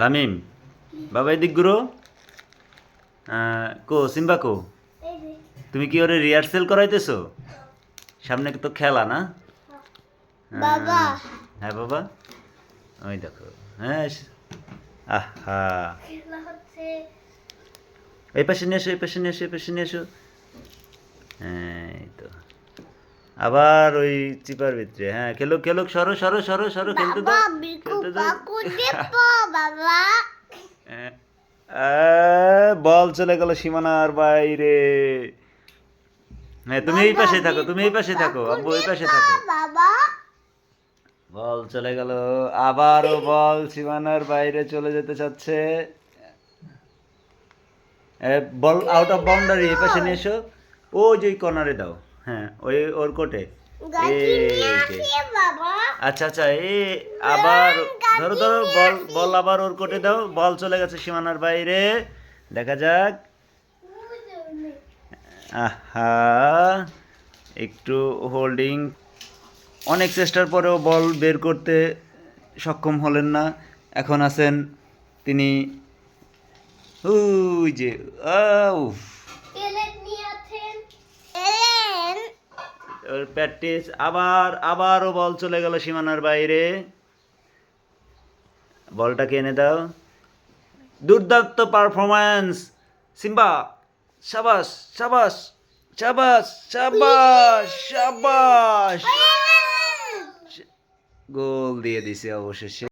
Lamine বাবা এদিক গুরো কো Simba কো? তুমি কি ওরে রিহার্সেল করাইতেছো? সামনে তো খেলা না? বাবা। হ্যাঁ বাবা। ওই দেখো হ্যাঁ আহা। এই পাশে নিয়ে এসো এই পাশে নিয়ে এসো এই পাশে নিয়ে এসো। হ্যাঁ এই তো। আবার ওই চিপার ভিতরে হ্যাঁ খেলুক খেলুক সরো সরো সরো সরো খেলতে দাও খেলতে দাও। বল চলে গেল সীমানার বাইরে। হ্যাঁ তুমি এই পাশে থাকো তুমি এই পাশে থাকো আব্বু এই পাশে থাকো। বাবা। বল চলে গেল আবারও বল সীমানার বাইরে চলে যেতে চাচ্ছে। এ, বল আউট অফ বাউন্ডারি এই পাশে নিয়ে এসো। ও যে কর্নারে দাও। হ্যাঁ ওই ওর কোটে? আচ্ছা আচ্ছা এ আবার ধরো ধরো বল বল আবার ওর কোটে দাও বল চলে গেছে সীমানার বাইরে। দেখা যাক। আহা একটু হোল্ডিং অনেক চেষ্টার পরেও বল বের করতে সক্ষম হলেন না। এখন আছেন তিনি। ওই যে আউ এলেন নিয়ে আছেন এলেন প্র্যাকটিস আবার আবারও বল চলে গেল সীমানার বাইরে। বলটাকে এনে দাও? দুর্দান্ত পারফরমেন্স সিম্বা সাবাস সাবাস সাবাস সাবাস সাবাস। গোল দিয়ে দিছে অবশেষে।